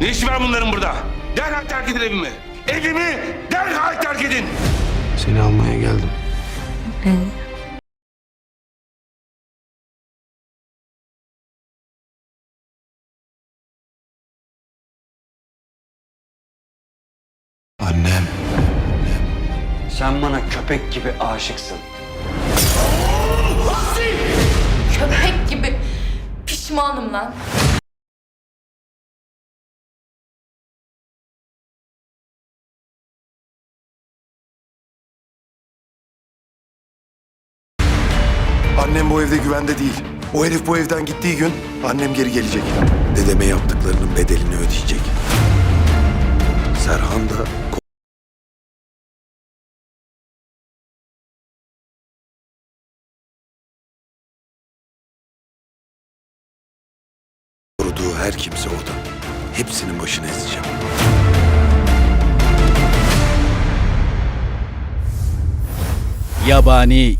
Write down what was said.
Ne işi var bunların burada? Derhal terk edin evimi. Evimi derhal terk edin. Seni almaya geldim. Annem. Sen bana köpek gibi aşıksın. Köpek gibi pişmanım lan. Annem bu evde güvende değil. O herif bu evden gittiği gün annem geri gelecek. Dedeme yaptıklarının bedelini ödeyecek. Serhan da koruduğu her kimse orada. Hepsinin başını ezeceğim. Yabani